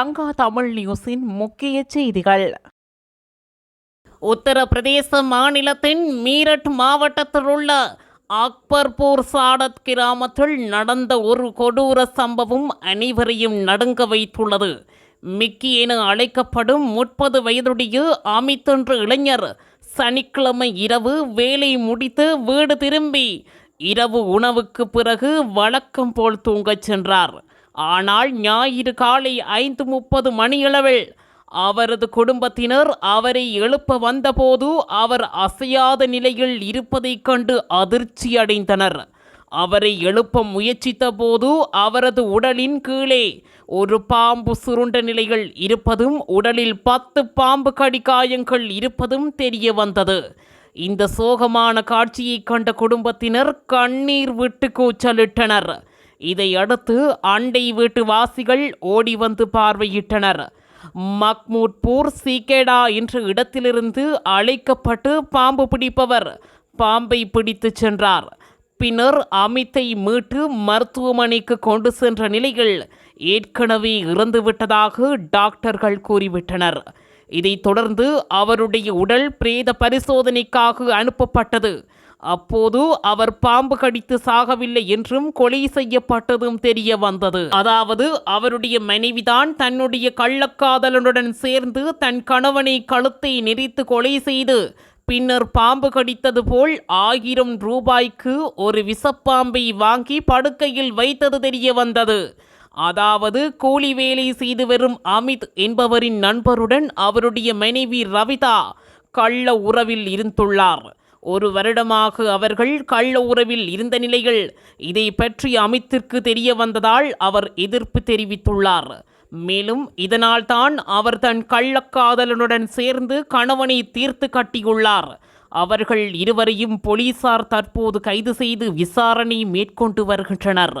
லங்கா தமிழ் நியூஸின் முக்கிய செய்திகள். உத்தரப்பிரதேச மாநிலத்தின் மீரட் மாவட்டத்தில் உள்ள அக்பர்பூர் சாடத் கிராமத்தில் நடந்த ஒரு கொடூர சம்பவம் அனைவரையும் நடுங்க வைத்துள்ளது. மிக்கி என அழைக்கப்படும் முப்பது வயதுடைய அமித் என்ற இளைஞர் சனிக்கிழமை இரவு வேலை முடித்து வீடு திரும்பி இரவு உணவுக்கு பிறகு வழக்கம் போல் தூங்கச் சென்றார். ஆனால் ஞாயிறு காலை ஐந்து முப்பது மணியளவில் அவரது குடும்பத்தினர் அவரை எழுப்ப வந்தபோது அவர் அசையாத நிலையில் இருப்பதைக் கண்டு அதிர்ச்சி அடைந்தனர் அவரை எழுப்ப முயற்சித்த போது அவரது உடலின் கீழே ஒரு பாம்பு சுருண்ட நிலையில் இருப்பதும் உடலில் பத்து பாம்பு கடிகாயங்கள் இருப்பதும் தெரிய வந்தது இந்த சோகமான காட்சியைக் கண்ட குடும்பத்தினர் கண்ணீர் விட்டு கூச்சலிட்டனர். இதையடுத்து அண்டை வீட்டு வாசிகள் ஓடி வந்து பார்வையிட்டனர். மக்மூட்பூர் சீகேடா என்ற இடத்திலிருந்து அழைக்கப்பட்டு பாம்பு பிடிப்பவர் பாம்பை பிடித்துச் சென்றார். பின்னர் அமித்தை மீட்டு மருத்துவமனைக்கு கொண்டு சென்ற நிலையில் ஏற்கனவே இறந்துவிட்டதாக டாக்டர்கள் கூறிவிட்டனர். இதைத் தொடர்ந்து அவருடைய உடல் பிரேத பரிசோதனைக்காக அனுப்பப்பட்டது. அப்போது அவர் பாம்பு கடித்து சாகவில்லை என்றும் கொலை செய்யப்பட்டதும் தெரிய வந்தது. அதாவது அவருடைய மனைவிதான் தன்னுடைய கள்ளக்காதலனுடன் சேர்ந்து தன் கணவனை கழுத்தை நெறித்து கொலை செய்து பின்னர் பாம்பு கடித்தது போல் ஆயிரம் ரூபாய்க்கு ஒரு விஷப்பாம்பை வாங்கி படுக்கையில் வைத்தது தெரிய வந்தது. அதாவது கூலி வேலை செய்து வரும் அமித் என்பவரின் நண்பருடன் அவருடைய மனைவி ரவிதா கள்ள உறவில் இருந்துள்ளார். ஒரு வருடமாக அவர்கள் கள்ள உறவில் இருந்த நிலையில் இதை பற்றி அமித்திற்கு தெரிய வந்ததால் அவர் எதிர்ப்பு தெரிவித்துள்ளார். மேலும் இதனால் தான் அவர் தன் கள்ளக்காதலனுடன் சேர்ந்து கணவனை தீர்த்து கட்டியுள்ளார். அவர்கள் இருவரையும் போலீசார் தற்போது கைது செய்து விசாரணை மேற்கொண்டு வருகின்றனர்.